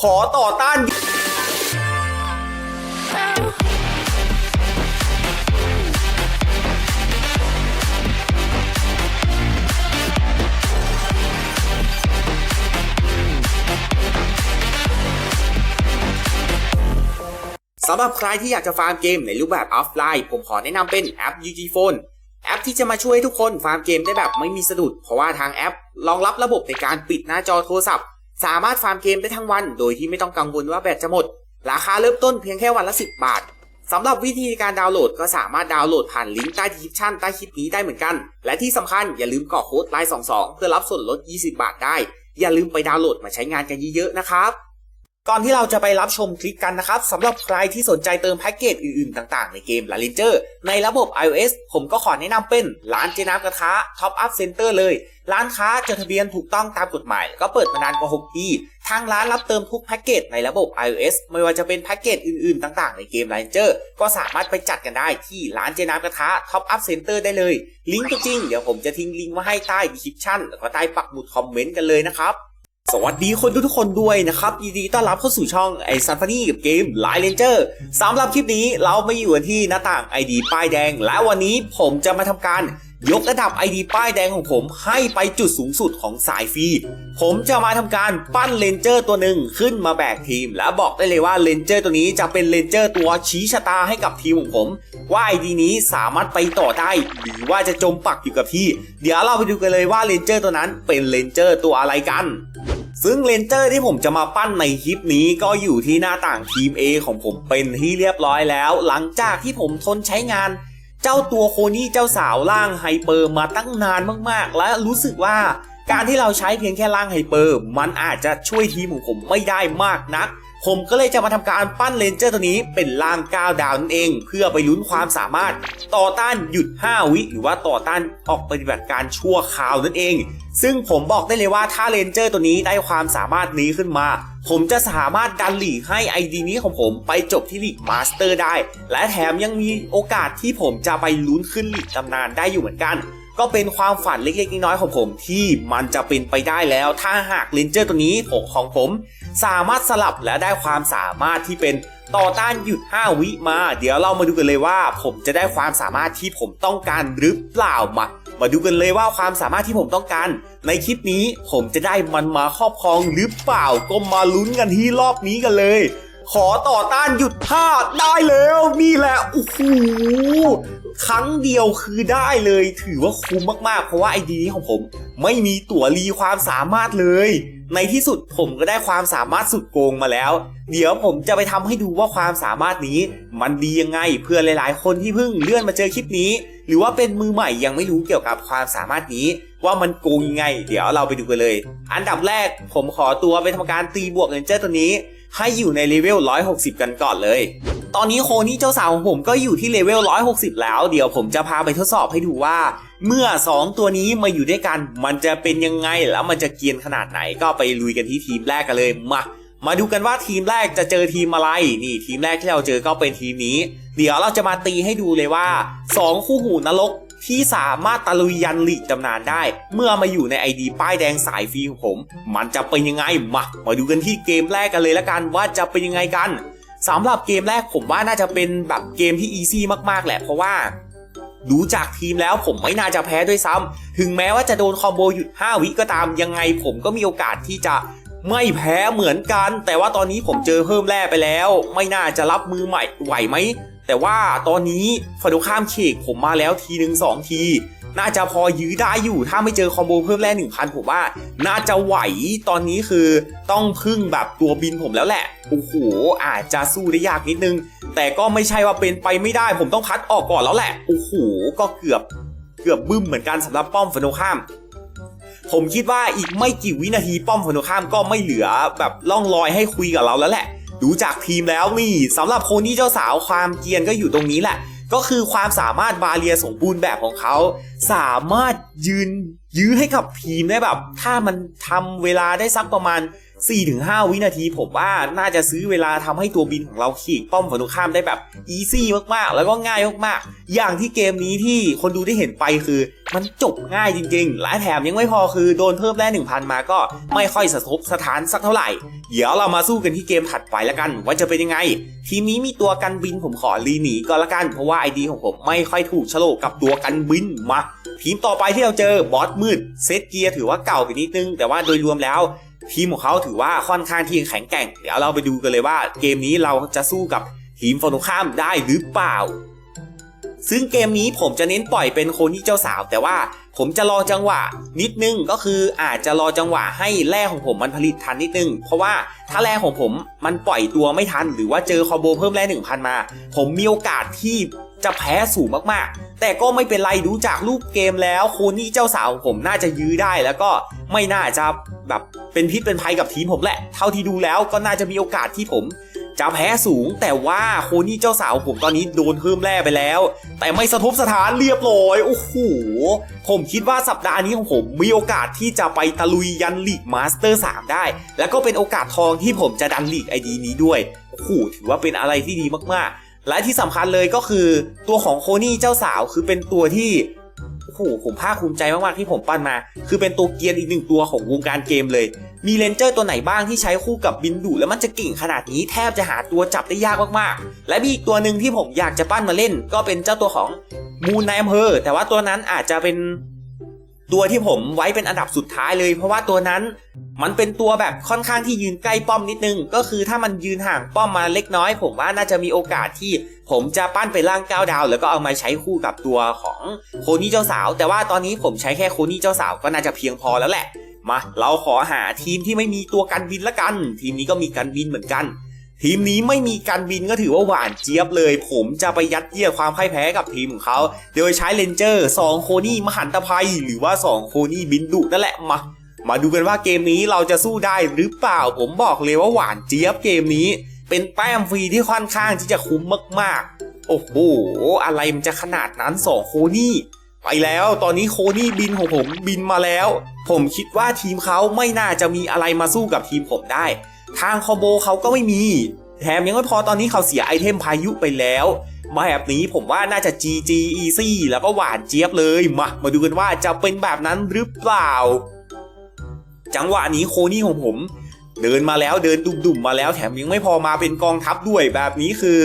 ขอต่อต้านสำหรับใครที่อยากจะฟาร์มเกมในรูปแบบออฟไลน์ ผมขอแนะนำเป็นแอป UG Phone แอปที่จะมาช่วยทุกคนฟาร์มเกมได้แบบไม่มีสะดุด เพราะว่าทางแอปรองรับระบบในการปิดหน้าจอโทรศัพท์ สามารถฟาร์มเกมได้ทั้งวัน โดยที่ไม่ต้องกังวลว่าแบตจะหมด ราคาเริ่มต้นเพียงแค่วันละ 10 บาทสำหรับวิธีการดาวน์โหลดก็สามารถดาวน์โหลดผ่านลิงก์ใต้ดีคริปชั่นใต้คลิปนี้ได้เหมือนกัน และที่สำคัญอย่าลืมกรอกโค้ดไลน์22 เพื่อรับส่วนลด 20 บาทได้ อย่าลืมไปดาวน์โหลดมาใช้งานกันเยอะๆนะครับ ก่อนที่เราจะไปรับชมคลิปกันนะครับสำหรับใครที่สนใจเติมแพ็กเกจอื่นๆ ต่างๆ ในเกม La Ranger ในระบบ iOS ผมก็ขอแนะนำเป็นร้านเจน้ำกระทะ Top Up Center เลย ร้านค้าจดทะเบียนถูกต้องตามกฎหมาย แล้วก็เปิดมานานกว่า 6 ปี ทางร้านรับเติมทุกแพ็กเกจในระบบ iOS ไม่ว่าจะเป็นแพ็กเกจอื่นๆ ต่างๆ ในเกม La Ranger ก็สามารถไปจัดกันได้ที่ร้านเจน้ำกระทะ Top Up Center ได้เลย ลิงก์ก็จริง เดี๋ยวผมจะทิ้งลิงก์มาให้ใต้ดีคริปชั่นแล้วก็ใต้ปักหมุดคอมเมนต์กันเลยนะครับ สวัสดีคนทุกๆคนด้วยนะครับยินดีต้อนรับเข้าสู่ช่องไอซันฟานี่กับเกมไลเลนเจอร์สำหรับคลิปนี้เราไม่อยู่กันที่หน้าต่าง ID ป้ายแดง และวันนี้ผมจะมาทำการยกระดับ ID ป้ายแดงของผมให้ไปจุดสูงสุดของสายฟรี ผมจะมาทำการปั้นเลนเจอร์ตัวหนึ่งขึ้นมาแบกทีม และบอกได้เลยว่าเลนเจอร์ตัวนี้จะเป็นเลนเจอร์ตัวชี้ชะตาให้กับทีมของผม ว่า ID นี้สามารถไปต่อได้ หรือว่าจะจมปักอยู่กับที่ เดี๋ยวเราไปดูกันเลยว่าเลนเจอร์ตัวนั้นเป็นเลนเจอร์ตัวอะไรกัน ซึ่งเลนเจอร์ที่ผมจะมาปั้นในคลิปนี้ก็อยู่ที่หน้าต่างทีม A ของผมเป็นที่เรียบร้อยแล้ว หลังจากที่ผมทนใช้งาน เจ้าตัวโคนี่เจ้าสาวร่างไฮเปอร์มาตั้งนานมากๆ และรู้สึกว่าการที่เราใช้เพียงแค่ร่างไฮเปอร์ มันอาจจะช่วยทีมของผมไม่ได้มากนัก ผมก็เลยจะมาทำการปั้นเลนเจอร์ตัวนี้เป็นร่าง9ดาวนั่นเอง เพื่อไปลุ้นความสามารถต่อต้านหยุด 5 วิ หรือว่าต่อต้านออกปฏิบัติการชั่วคราวนั่นเอง ซึ่งผมบอกได้เลยว่าถ้าเลนเจอร์ตัวนี้ได้ความสามารถนี้ขึ้นมา ผมจะสามารถดันลีกให้ ID นี้ของผมไปจบที่ลีกมาสเตอร์ได้ และแถมยังมีโอกาสที่ผมจะไปลุ้นขึ้นลีกตำนานได้อยู่เหมือนกันก็เป็นความฝันเล็กๆน้อยๆของผมที่มันจะเป็นไปได้แล้ว ถ้าหากเลนเจอร์ตัวนี้ของผม สามารถสลับและได้ความสามารถที่เป็นต่อต้านหยุด 5 วิมา เดี๋ยวเรามาดูกันเลยว่า ผมจะได้ความสามารถที่ผมต้องการหรือเปล่ามา มาดูกันเลยว่าความสามารถที่ผมต้องการ ในคลิปนี้ผมจะได้มันมาครอบครองหรือเปล่าก็มาลุ้นกันที่รอบนี้กันเลย ขอต่อต้านหยุดห้าได้แล้วนี่แหละโอ้โหครั้งเดียวคือได้เลยถือว่าคุ้มมากๆ เพราะว่าไอดีนี้ของผม ไม่มีตั๋วรีความสามารถเลย ในที่สุดผมก็ได้ความสามารถสุดโกงมาแล้ว เดี๋ยวผมจะไปทำให้ดูว่าความสามารถนี้ มันดียังไงเพื่อหลายๆ คนที่เพิ่งเลื่อนมาเจอคลิปนี้ หรือว่าเป็นมือใหม่ยังไม่รู้เกี่ยวกับความสามารถนี้ ว่ามันโกงยังไง เดี๋ยวเราไปดูกันเลย อันดับแรกผมขอตัวไปทำการตีบวกเลนเจอร์ตัวนี้ ให้อยู่ในเลเวล 160 กันก่อนเลย ตอนนี้โคนี่เจ้าสาวของผมก็อยู่ที่เลเวล 160 แล้ว เดี๋ยวผมจะพาไปทดสอบให้ดูว่า เมื่อ 2 ตัวนี้มาอยู่ด้วยกัน มันจะเป็นยังไงแล้วมันจะเกียนขนาดไหนก็ไปลุยกันที่ทีมแรกกันเลยมามาดูกันว่าทีมแรกจะเจอทีมอะไร นี่ทีมแรกที่เราเจอก็เป็นทีมนี้ เดี๋ยวเราจะมาตีให้ดูเลยว่า 2 คู่หูนรก ที่สามารถตะลุยยันลีกตำนานได้ เมื่อมาอยู่ใน ID ป้ายแดงสายฟรีของผม มันจะเป็นยังไงมามาดูกันที่เกมแรกกันเลยละกันว่าจะเป็นยังไงกันสำหรับเกมแรกผมว่าน่าจะเป็นแบบเกมที่อีซี่มากๆแหละเพราะว่าดูจากทีมแล้วผมไม่น่าจะแพ้ด้วยซ้ำถึงแม้ว่าจะโดนคอมโบหยุด 5 วิก็ตามยังไงผมก็มีโอกาสที่จะไม่แพ้เหมือนกัน แต่ว่าตอนนี้ผมเจอเพิ่มแร่ไปแล้ว ไม่น่าจะรับมือใหม่ไหวไหม แต่ว่าตอนนี้ฟาโดข้ามเขกผมมาแล้วทีหนึ่งสองที น่าจะพอยื้อได้อยู่ถ้าไม่เจอคอมโบเพิ่มแร่หนึ่งพันผมว่า น่าจะไหวตอนนี้คือต้องพึ่งแบบตัวบินผมแล้วแหละโอ้โหอาจจะสู้ได้ยากนิดนึง แต่ก็ไม่ใช่ว่าเป็นไปไม่ได้ ผมต้องพัดออกก่อนแล้วแหละโอ้โหก็เกือบเกือบบึ้มเหมือนกันสำหรับป้อมฟาโนข้ามผมคิดว่าอีกไม่กี่วินาทีป้อมฟาโนข้ามก็ไม่เหลือแบบล่องลอยให้คุยกับเราแล้วแหละ ดูจากทีมแล้วนี่สำหรับโคนี่เจ้าสาวความเกียนก็อยู่ตรงนี้แหละ ก็คือความสามารถบาเรียสมบูรณ์แบบของเขา สามารถยืนยื้อให้กับทีมได้แบบ ถ้ามันทำเวลาได้สักประมาณ 4-5 วินาทีผมว่าน่าจะซื้อเวลาทำให้ตัวบินของเราขีกป้อมฝั่งตรงข้ามได้แบบอีซี่มากๆ แล้วก็ง่ายมากๆ อย่างที่เกมนี้ที่คนดูได้เห็นไปคือ มันจบง่ายจริงๆ และแถมยังไม่พอคือโดนเพิ่มแร่1,000 มาก็ไม่ค่อยสะทบสถานสักเท่าไหร่ เดี๋ยวเรามาสู้กันที่เกมถัดไปแล้วกัน ว่าจะเป็นยังไง ทีมนี้มีตัวกันบินผมขอรีหนีก็แล้วกันเพราะว่าไอดีของผมไม่ค่อยถูกโฉลกกับตัวกันบินมาทีมต่อไปที่เราเจอบอสมืดเซตเกียร์ถือว่าเก่าไปนิดนึง แต่ว่าโดยรวมแล้ว ทีมของเขาถือว่าค่อนข้างที่แข็งแกร่ง เดี๋ยวเราไปดูกันเลยว่า เกมนี้เราจะสู้กับทีมฝั่งตรงข้ามได้หรือเปล่า ซึ่งเกมนี้ผมจะเน้นปล่อยเป็นโคนี่เจ้าสาว แต่ว่าผมจะรอจังหวะนิดนึงก็คืออาจจะรอจังหวะให้แร่ของผมมันผลิตทันนิดนึง เพราะว่าถ้าแร่ของผมมันปล่อยตัวไม่ทัน หรือว่าเจอคอมโบเพิ่มแร่หนึ่งพันมา ผมมีโอกาสที่จะแพ้สูงมากๆ แต่ก็ไม่เป็นไรดูจากรูปเกมแล้วโคนี่เจ้าสาวของผมน่าจะยื้อได้แล้วก็ไม่น่าจะแบบ เป็นพิษเป็นภัยกับทีมผมแหละ เท่าที่ดูแล้วก็น่าจะมีโอกาสที่ผมจะแพ้สูง แต่ว่าโคนี่เจ้าสาวผมตอนนี้โดนเพิ่มแร่ไปแล้ว แต่ไม่สะทบสถานเรียบร้อยโอ้โหผมคิดว่าสัปดาห์นี้ของผมมีโอกาสที่จะไปตะลุยยันลีกมาสเตอร์3ได้ แล้วก็เป็นโอกาสทองที่ผมจะดันลีกไอดีนี้ด้วยโอ้โหถือว่าเป็นอะไรที่ดีมากๆ และที่สำคัญเลยก็คือตัวของโคนี่เจ้าสาวคือเป็นตัวที่โอ้โหผมภาคภูมิใจมากๆที่ผมปั้นมา คือเป็นตัวเกียร์อีกหนึ่งตัวของวงการเกมเลย มีเลนเจอร์ตัวไหนบ้างที่ใช้คู่กับบินดุแล้วมันจะเก่งขนาดนี้แทบจะหาตัวจับได้ยากมากๆ และมีอีกตัวหนึ่งที่ผมอยากจะปั้นมาเล่น ก็เป็นเจ้าตัวของมูนในอำเภอแต่ว่าตัวนั้นอาจจะเป็นตัวที่ผมไว้เป็นอันดับสุดท้ายเลย เพราะว่าตัวนั้นมันเป็นตัวแบบค่อนข้างที่ยืนใกล้ป้อมนิดนึง ก็คือถ้ามันยืนห่างป้อมมาเล็กน้อย ผมว่าน่าจะมีโอกาสที่ผมจะปั้นเป็นร่างก้าวดาว แล้วก็เอามาใช้คู่กับตัวของโคนี่เจ้าสาว แต่ว่าตอนนี้ผมใช้แค่โคนี่เจ้าสาวก็น่าจะเพียงพอแล้วแหละ มาเราขอหาทีมที่ไม่มีตัวกันบินละกัน ทีมนี้ก็มีกันบินเหมือนกัน ทีมนี้ไม่มีการบินก็ถือว่าหวานเจี๊ยบเลย ผมจะไปยัดเยียดความพ่ายแพ้กับทีมของเขาโดยใช้เลนเจอร์2โคนี่มหันตภัย หรือว่า 2 โคนี่บินดุนั่นแหละมามาดูกันว่าเกมนี้เราจะสู้ได้หรือเปล่าผมบอกเลยว่าหวานเจี๊ยบเกมนี้ เป็นแต้มฟรีที่ค่อนข้างที่จะคุ้มมากๆ โอ้โหอะไรมันจะขนาดนั้น2โคนี่ ไปแล้วตอนนี้โคนี่บินของผมบินมาแล้ว ผมคิดว่าทีมเขาไม่น่าจะมีอะไรมาสู้กับทีมผมได้ ทางคอโบเขาก็ไม่มี แถมยังไม่พอตอนนี้เขาเสียไอเทมพายุไปแล้วแบบนี้ผมว่าน่าจะ GG Easy แล้วก็หวานเจี๊ยบเลยมามาดูกันว่าจะเป็นแบบนั้นหรือเปล่า จังหวะนี้โคนี่ของผม เดินมาแล้วเดินดุ่มๆมาแล้วแถมยังไม่พอมาเป็นกองทัพด้วยแบบนี้คือ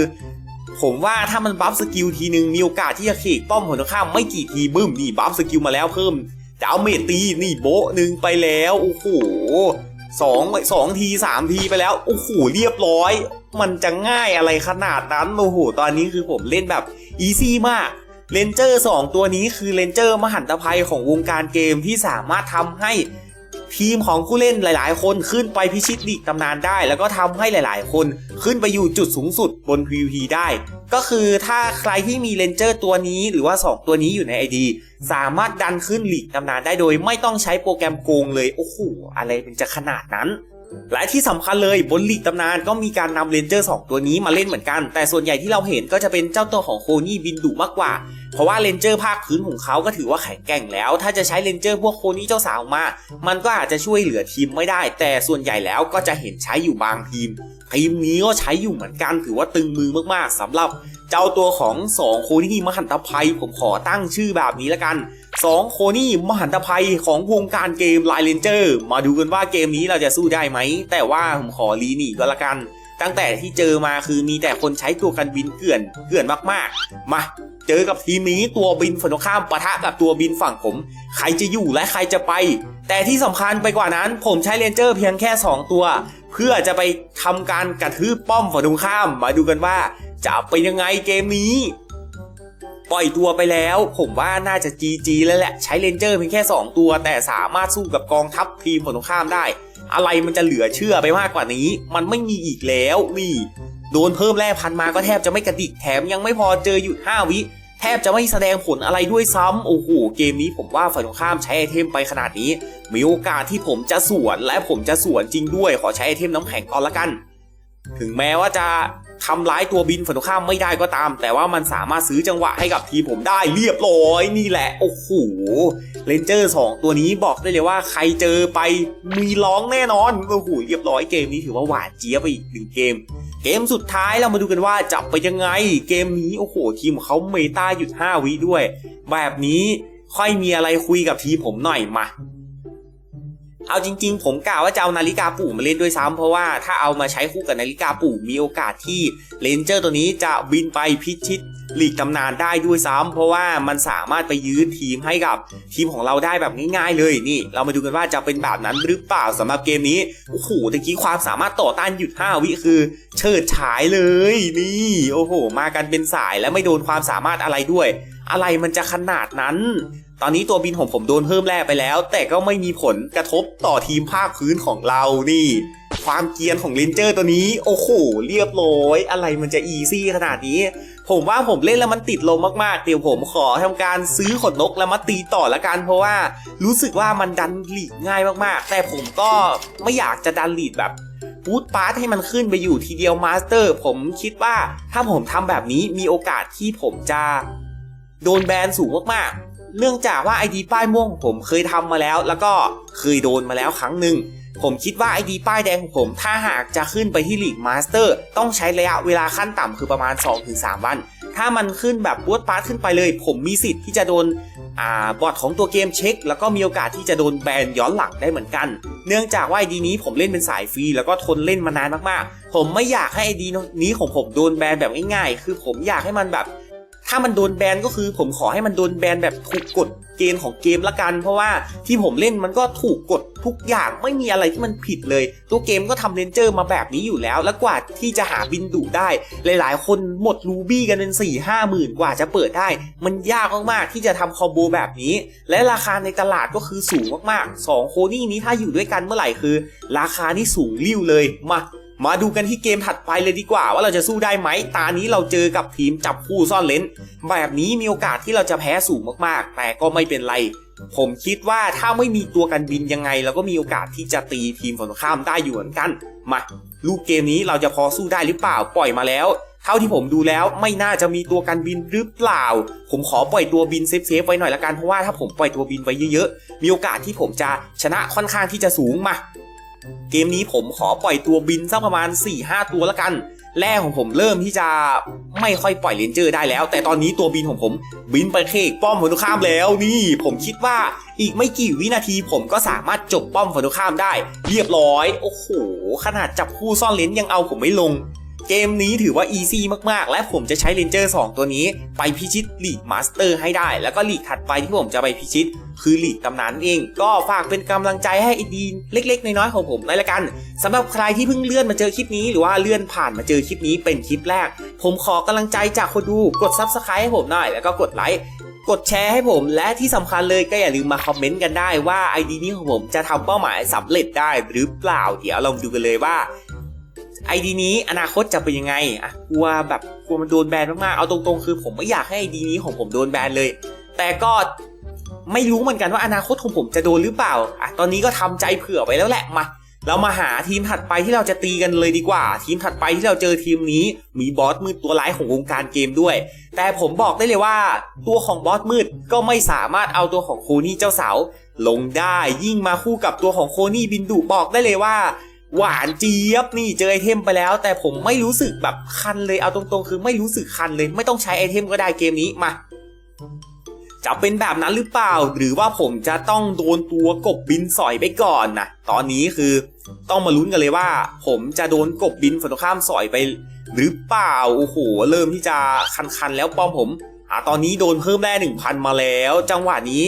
ผมว่าถ้ามันบัฟสกิลทีนึงมีโอกาสที่จะเขกป้อมผลข้ามไม่กี่ทีบึ้มนี่บัฟสกิลมาแล้วเพิ่มดาวเมจตีนี่โบะหนึ่งไปแล้วโอ้โหสองสองทีสามทีไปแล้วโอ้โหเรียบร้อย มันจะง่ายอะไรขนาดนั้นโอ้โหตอนนี้คือผมเล่นแบบอีซี่มากเลนเจอร์สองตัวนี้คือเลนเจอร์มหันตภัยของวงการเกมที่สามารถทำให้ ทีมของผู้เล่นหลาย ๆ คนขึ้นไปพิชิตลีกตำนานได้ แล้วก็ทำให้หลาย ๆ คนขึ้นไปอยู่จุดสูงสุดบน PVP ได้ ก็คือถ้าใครที่มีเลนเจอร์ตัวนี้หรือว่า 2 ตัวนี้อยู่ใน ID สามารถดันขึ้นหลีกตำนานได้โดย ไม่ต้องใช้โปรแกรมโกงเลย โอ้โหอะไรเป็นจะขนาดนั้น และที่สำคัญเลยบนลีกตำนานก็มีการนำเลนเจอร์2ตัวนี้มาเล่นเหมือนกัน แต่ส่วนใหญ่ที่เราเห็นก็จะเป็นเจ้าตัวของโคนี่บินดุมากกว่า เพราะว่าเลนเจอร์ภาคพื้นของเขาก็ถือว่าแข็งแกร่งแล้ว ถ้าจะใช้เลนเจอร์พวกโคนี่เจ้าสาวมา มันก็อาจจะช่วยเหลือทีมไม่ได้ แต่ส่วนใหญ่แล้วก็จะเห็นใช้อยู่บางทีมทีมนี้ก็ใช้อยู่เหมือนกันถือว่าตึงมือมากๆสำหรับเจ้าตัวของ2โคนี่มหันตภัย ผมขอตั้งชื่อแบบนี้ละกัน2โคนี่มหันตภัยของวงการเกมไลเลนเจอร์มาดูกันว่าเกมนี้เราจะสู้ได้ไหม แต่ว่าผมขอรีหนีก็แล้วกัน ตั้งแต่ที่เจอมาคือมีแต่คนใช้ตัวกันบินเกลื่อนเกลื่อนมากๆ มาเจอกับทีมนี้ตัวบินฝั่งตรงข้ามปะทะกับตัวบินฝั่งผม ใครจะอยู่และใครจะไป แต่ที่สำคัญไปกว่านั้นผมใช้เลนเจอร์เพียงแค่ 2 ตัว เพื่อจะไปทำการกระทืบป้อมฝั่งตรงข้าม มาดูกันว่า จะเป็นยังไงเกมนี้ ปล่อยตัวไปแล้ว ผมว่าน่าจะ GG แล้วแหละ ใช้เลนเจอร์เพียงแค่ 2 ตัว แต่สามารถสู้กับกองทัพทีมฝั่งตรงข้ามได้ อะไรมันจะเหลือเชื่อไปมากกว่านี้ มันไม่มีอีกแล้วนี่ โดนเพิ่มแร่พันมาก็แทบจะไม่กระดิกแถมยังไม่พอเจอหยุด5วิแทบจะไม่แสดงผลอะไรด้วยซ้ำโอ้โหเกมนี้ผมว่าฝ่ายตรงข้ามใช้ไอเทมไปขนาดนี้ มีโอกาสที่ผมจะสวนและผมจะสวนจริงด้วย ขอใช้ไอเทมน้ำแข็งก่อนละกัน ถึงแม้ว่าจะ ทำร้ายตัวบินฝั่งตรงข้ามไม่ได้ก็ตาม แต่ว่ามันสามารถซื้อจังหวะให้กับทีมผมได้เรียบร้อยนี่แหละ โอ้โหเลนเจอร์สองตัวนี้บอกได้เลยว่าใครเจอไปมีร้องแน่นอนโอ้โหเรียบร้อยเกมนี้ถือว่าหวานเจี๊ยบไปอีกหนึ่งเกม เกมสุดท้ายเรามาดูกันว่าจับไปยังไง เกมนี้โอ้โหทีมของเขาเมตาหยุด 5 วิด้วย แบบนี้ค่อยมีอะไรคุยกับทีมผมหน่อยมา เอาจริง ๆ ผมกล่าวว่าจะเอานาฬิกาปู่มาเล่นด้วยซ้ำเพราะว่าถ้าเอามาใช้คู่กับนาฬิกาปู่มีโอกาสที่เลนเจอร์ตัวนี้จะบินไปพิชิตหลีกตำนานได้ด้วยซ้ำเพราะว่ามันสามารถไปยืนทีมให้กับทีมของเราได้แบบง่ายๆเลยนี่ เรามาดูกันว่าจะเป็นแบบนั้นหรือเปล่าสำหรับเกมนี้โอ้โหตะกี้ความสามารถต่อต้านหยุด 5 วิคือ เฉิดฉายเลยนี่โอ้โห มากันเป็นสายและไม่โดนความสามารถอะไรด้วย อะไรมันจะขนาดนั้น ตอนนี้ตัวบินของผมโดนเพิ่มแร่ไปแล้ว แต่ก็ไม่มีผลกระทบต่อทีมภาคพื้นของเรานี่ ความเกียนของเลนเจอร์ตัวนี้ โอ้โห เรียบร้อย อะไรมันจะอีซี่ขนาดนี้ ผมว่าผมเล่นแล้วมันติดลมมากๆ เดี๋ยวผมขอทำการซื้อขนนกแล้วมาตีต่อละกันเพราะว่ารู้สึกว่ามันดันหลีดง่ายมากๆ แต่ผมก็ไม่อยากจะดันหลีดแบบบูตปาร์ตให้มันขึ้นไปอยู่ทีเดียวมาสเตอร์ ผมคิดว่าถ้าผมทำแบบนี้มีโอกาสที่ผมจะโดนแบนสูงมากๆ เนื่องจากว่าไอดีป้ายม่วงผมเคยทำมาแล้ว แล้วก็เคยโดนมาแล้วครั้งหนึ่งผมคิดว่าไอดีป้ายแดงของผม ถ้าหากจะขึ้นไปที่ลีกมาสเตอร์ต้องใช้ระยะเวลาขั้นต่ำคือประมาณ 2-3 วัน ถ้ามันขึ้นแบบบูตปาร์ตขึ้นไปเลย ผมมีสิทธิ์ที่จะโดนอบอทของตัวเกมเช็ค แล้วก็มีโอกาสที่จะโดนแบนย้อนหลังได้เหมือนกัน เนื่องจากว่าไอดีนี้ผมเล่นเป็นสายฟรี แล้วก็ทนเล่นมานานมากๆ ผมไม่อยากให้ไอดีนี้ของผมโดนแบนแบบง่ายๆ คือผมอยากให้มันแบบ ถ้ามันโดนแบนก็คือผมขอให้มันโดนแบนแบบถูกกฎเกณฑ์ของเกมละกัน เพราะว่าที่ผมเล่นมันก็ถูกกฎทุกอย่างไม่มีอะไรที่มันผิดเลย ตัวเกมก็ทำเรนเจอร์มาแบบนี้อยู่แล้ว แล้วกว่าที่จะหาบินดุได้ หลายๆ คนหมดรูบี้กันเป็น4ี่ห้าหมื่นกว่าจะเปิดได้ มันยากมากๆที่จะทำคอมโบแบบนี้ และราคาในตลาดก็คือสูงมากๆ 2 โคนี่นี้ถ้าอยู่ด้วยกันเมื่อไหร่คือ ราคานี่สูงริ่วเลยมา มาดูกันที่เกมถัดไปเลยดีกว่า ว่าเราจะสู้ได้ไหมตานี้เราเจอกับทีมจับคู่ซ่อนเลนแบบนี้มีโอกาสที่เราจะแพ้สูงมากๆ แต่ก็ไม่เป็นไร ผมคิดว่าถ้าไม่มีตัวกันบินยังไง เราก็มีโอกาสที่จะตีทีมฝั่งข้ามได้อยู่เหมือนกันมาลูกเกมนี้เราจะพอสู้ได้หรือเปล่าปล่อยมาแล้ว เท่าที่ผมดูแล้วไม่น่าจะมีตัวกันบินหรือเปล่า ผมขอปล่อยตัวบินเซฟๆไว้หน่อยละกันเพราะว่าถ้าผมปล่อยตัวบินไว้เยอะๆมีโอกาสที่ผมจะชนะค่อนข้างที่จะสูงมา เกมนี้ผมขอปล่อยตัวบินสักประมาณ 4-5 ตัวละกัน แรกของผมเริ่มที่จะไม่ค่อยปล่อยเลนเจอร์ได้แล้ว แต่ตอนนี้ตัวบินของผมบินไปเคกป้อมฝั่งตรงข้ามแล้วนี่ผมคิดว่าอีกไม่กี่วินาทีผมก็สามารถจบป้อมฝั่งตรงข้ามได้ เรียบร้อย โอ้โห ขนาดจับคู่ซ่อนเลนยังเอาผมไม่ลง เกมนี้ถือว่าอีซี่มากๆ และผมจะใช้เลนเจอร์2ตัวนี้ ไปพิชิตลีกมาสเตอร์ให้ได้ แล้วก็ลีกถัดไปที่ผมจะไปพิชิต คือลีกตำนานเอง ก็ฝากเป็นกำลังใจให้ไอดีเล็ก ๆ น้อยๆของผมเลยละกันสำหรับใครที่เพิ่งเลื่อนมาเจอคลิปนี้หรือว่าเลื่อนผ่านมาเจอคลิปนี้เป็นคลิปแรก ผมขอกำลังใจจากคนดูกด Subscribe ให้ผมหน่อยแล้วก็กดไลค์กดแชร์ให้ผมและที่สำคัญเลยก็อย่าลืมมาคอมเมนต์กันได้ว่าไอดีนี้ของผมจะทำเป้าหมายสำเร็จได้หรือเปล่า เดี๋ยวเรามาดูกันเลยว่า ไอดีนี้อนาคตจะเป็นยังไงอะกลัวแบบกลัวมันโดนแบนมากๆเอาตรงๆ คือผมไม่อยากให้ไอดีนี้ของผมโดนแบนเลย แต่ก็ไม่รู้เหมือนกันว่าอนาคตของผมจะโดนหรือเปล่าอะตอนนี้ก็ทำใจเผื่อไว้แล้วแหละมาเรามาหาทีมถัดไปที่เราจะตีกันเลยดีกว่า ทีมถัดไปที่เราเจอทีมนี้มีบอสมืดตัวร้ายของวงการเกมด้วย แต่ผมบอกได้เลยว่า ตัวของบอสมืดก็ไม่สามารถเอาตัวของโคนี่เจ้าสาวลงได้ยิ่งมาคู่กับตัวของโคนี่บินดุบอกได้เลยว่า หวานเจี๊ยบนี่เจอไอเทมไปแล้ว แต่ผมไม่รู้สึกแบบคันเลยเอาตรงๆ คือไม่รู้สึกคันเลย ไม่ต้องใช้ไอเทมก็ได้เกมนี้มาจะเป็นแบบนั้นหรือเปล่า หรือว่าผมจะต้องโดนตัวกบบินสอยไปก่อนนะตอนนี้คือต้องมาลุ้นกันเลยว่า ผมจะโดนกบบินฝั่งตรงข้ามสอยไป หรือเปล่าโอ้โหเริ่มที่จะคันๆแล้วป้อมผม อะตอนนี้โดนเพิ่มแร่หนึ่งพันมาแล้ว จังหวะนี้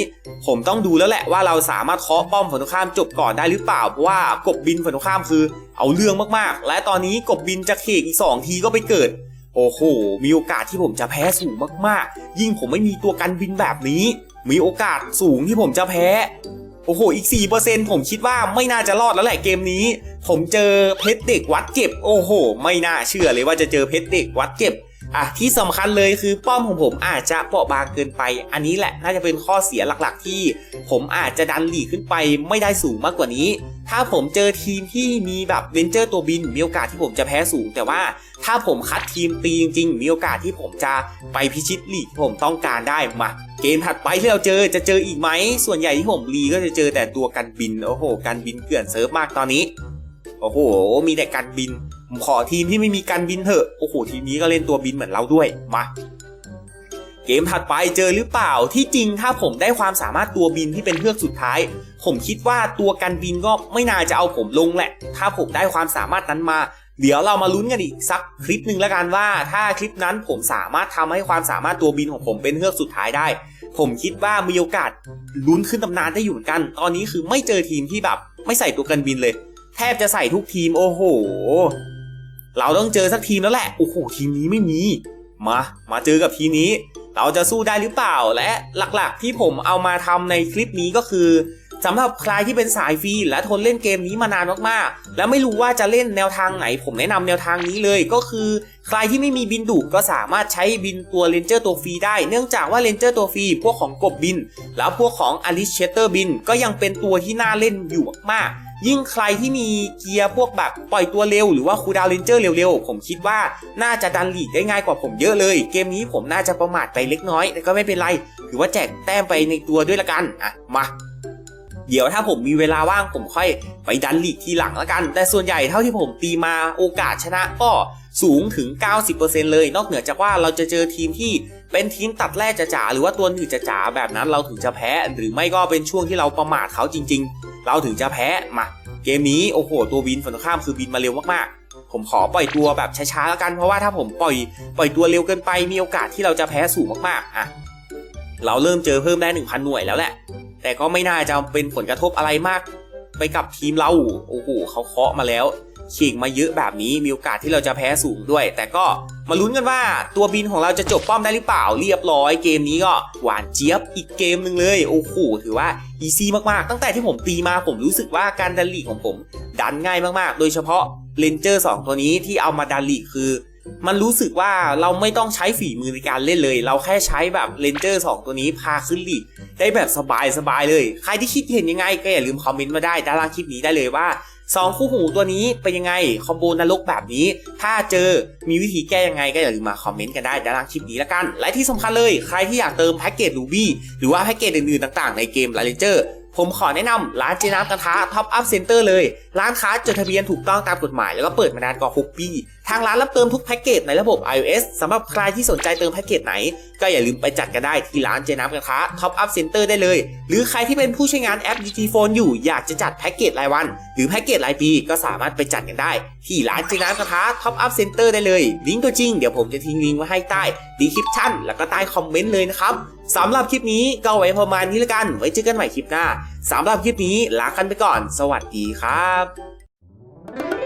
ผมต้องดูแล้วแหละว่าเราสามารถเคาะป้อมฝั่งตรงข้ามจบก่อนได้หรือเปล่า เพราะว่ากบบินฝั่งตรงข้ามคือ เอาเรื่องมากๆ และตอนนี้กบบินจะเขกอีกสองทีก็ไปเกิด โอ้โห มีโอกาสที่ผมจะแพ้สูงมากๆ ยิ่งผมไม่มีตัวกันบินแบบนี้ มีโอกาสสูงที่ผมจะแพ้ โอ้โห อีก 4%ผมคิดว่าไม่น่าจะรอดแล้วแหละเกมนี้ ผมเจอเพชรเด็กวัดเก็บ โอ้โห ไม่น่าเชื่อเลยว่าจะเจอเพชรเด็กวัดเก็บ อะที่สำคัญเลยคือป้อมของผมอาจจะเปราะบางเกินไป อันนี้แหละน่าจะเป็นข้อเสียหลักๆ ที่ผมอาจจะดันหลีกขึ้นไปไม่ได้สูงมากกว่านี้ ถ้าผมเจอทีมที่มีแบบเวนเจอร์ตัวบินมีโอกาสที่ผมจะแพ้สูง แต่ว่าถ้าผมคัดทีมตีจริงๆมีโอกาสที่ผมจะไปพิชิตหลีกที่ผมต้องการได้มาเกมถัดไปที่เราเจอจะเจออีกไหม ส่วนใหญ่ที่ผมรีก็จะเจอแต่ตัวกันบิน โอ้โห กันบินเกลื่อนเซิร์ฟมากตอนนี้ โอ้โห มีแต่กันบิน ขอทีมที่ไม่มีกันบินเถอะ โอ้โห ทีมนี้ก็เล่นตัวบินเหมือนเราด้วย มา เกมถัดไปเจอหรือเปล่า ที่จริงถ้าผมได้ความสามารถตัวบินที่เป็นเฮือกสุดท้าย ผมคิดว่าตัวกันบินก็ไม่น่าจะเอาผมลงแหละ ถ้าผมได้ความสามารถนั้นมา เดี๋ยวเรามาลุ้นกันอีกสักคลิปหนึ่งแล้วกันว่า ถ้าคลิปนั้นผมสามารถทำให้ความสามารถตัวบินของผมเป็นเฮือกสุดท้ายได้ ผมคิดว่ามีโอกาสลุ้นขึ้นตำนานได้อยู่เหมือนกัน ตอนนี้คือไม่เจอทีมที่แบบ ไม่ใส่ตัวกันบินเลย แทบจะใส่ทุกทีมโอ้โห เราต้องเจอสักทีมแล้วแหละ โอ้โห ทีมนี้ไม่มี มา มาเจอกับทีมนี้ เราจะสู้ได้หรือเปล่า และหลักๆที่ผมเอามาทำในคลิปนี้ก็คือสำหรับใครที่เป็นสายฟรีและทนเล่นเกมนี้มานานมากๆ แล้วไม่รู้ว่าจะเล่นแนวทางไหน ผมแนะนำแนวทางนี้เลยก็คือ ใครที่ไม่มีบินดุก็สามารถใช้บินตัวเลนเจอร์ตัวฟรีได้ เนื่องจากว่าเลนเจอร์ตัวฟรีพวกของกบบิน แล้วพวกของอลิสเชเตอร์บินก็ยังเป็นตัวที่น่าเล่นอยู่มากๆ ยิ่งใครที่มีเกียร์พวกแบบปล่อยตัวเร็วหรือว่าคูดาวเลนเจอร์เร็วๆ ผมคิดว่าน่าจะดันลีกได้ง่ายกว่าผมเยอะเลย เกมนี้ผมน่าจะประมาทไปเล็กน้อย แต่ก็ไม่เป็นไร ถือว่าแจกแต้มไปในตัวด้วยละกัน อะ มา เดี๋ยวถ้าผมมีเวลาว่างผมค่อยไปดันลีกทีหลังละกัน แต่ส่วนใหญ่เท่าที่ผมตีมาโอกาสชนะก็สูงถึง 90%เลย นอกเหนือจากว่าเราจะเจอทีมที่ เป็นทีมตัดแรกจ๋าหรือว่าตัวหนึ่งจ๋าแบบนั้นเราถึงจะแพ้ หรือไม่ก็เป็นช่วงที่เราประมาทเขาจริง ๆ เราถึงจะแพ้มาเกมนี้โอ้โหตัวบินฝั่งตรงข้ามคือบินมาเร็วมากๆ ผมขอปล่อยตัวแบบช้าๆแล้วกันเพราะว่าถ้าผมปล่อยปล่อยตัวเร็วเกินไปมีโอกาสที่เราจะแพ้สูงมากๆอะเราเริ่มเจอเพิ่มได้ 1,000 หน่วยแล้วแหละ แต่ก็ไม่น่าจะเป็นผลกระทบอะไรมาก ไปกับทีมเรา โอ้โหเขาเคาะมาแล้ว ฉีกมาเยอะแบบนี้มีโอกาสที่เราจะแพ้สูงด้วย แต่ก็มาลุ้นกันว่าตัวบินของเราจะจบป้อมได้หรือเปล่าเรียบร้อย เกมนี้ก็หวานเจี๊ยบอีกเกมหนึ่งเลยโอ้โหถือว่าอีซี่มากๆ ตั้งแต่ที่ผมตีมาผมรู้สึกว่าการดันลีกของผม ดันง่ายมากๆ โดยเฉพาะเลนเจอร์2ตัวนี้ที่เอามาดันลีกคือมันรู้สึกว่าเราไม่ต้องใช้ฝีมือในการเล่นเลย เราแค่ใช้แบบเลนเจอร์2ตัวนี้พาขึ้นลีกได้แบบสบายสบายๆเลย ใครที่คิดเห็นยังไงก็อย่าลืมคอมเมนต์มาได้ด้านล่างคลิปนี้ได้เลยว่า 2 คู่หูตัวนี้เป็นยังไง คอมโบนรกแบบนี้ ถ้าเจอมีวิธีแก้ยังไงก็อย่าลืมมาคอมเมนต์กันได้ด้านล่างคลิปนี้ละกัน และที่สำคัญเลยใครที่อยากเติมแพ็กเกจรูบี้หรือว่าแพ็กเกจอื่นๆต่างๆในเกมลาเลนเจอร์ ผมขอแนะนำร้านเจน้ำกระทะท็อปอัพเซ็นเตอร์เลย ร้านค้าจดทะเบียนถูกต้องตามกฎหมายแล้วก็เปิดมานานกว่า 6 ปี ทางร้านรับเติมทุกแพ็กเกจในระบบ iOS สำหรับใครที่สนใจเติมแพ็กเกจไหน ก็อย่าลืมไปจัดกันได้ที่ร้านเจน้ำกระทะท็อปอัพเซ็นเตอร์ได้เลย หรือใครที่เป็นผู้ใช้งานแอป DT Phone อยู่อยากจะจัดแพ็กเกจรายวัน หรือแพ็กเกจรายปีก็สามารถไปจัดกันได้ ที่ร้านเจน้ำกระทะท็อปอัพเซ็นเตอร์ได้เลยลิงก์ตัวจริงเดี๋ยวผมจะทิ้งลิงก์ไว้ให้ใต้ดีคริปชั่นแล้วก็ใต้คอมเมนต์เลยนะครับ สำหรับคลิปนี้ก็ไว้ประมาณนี้ละกัน ไว้เจอกันใหม่คลิปหน้าสำหรับคลิปนี้ลากันไปก่อน สวัสดีครับ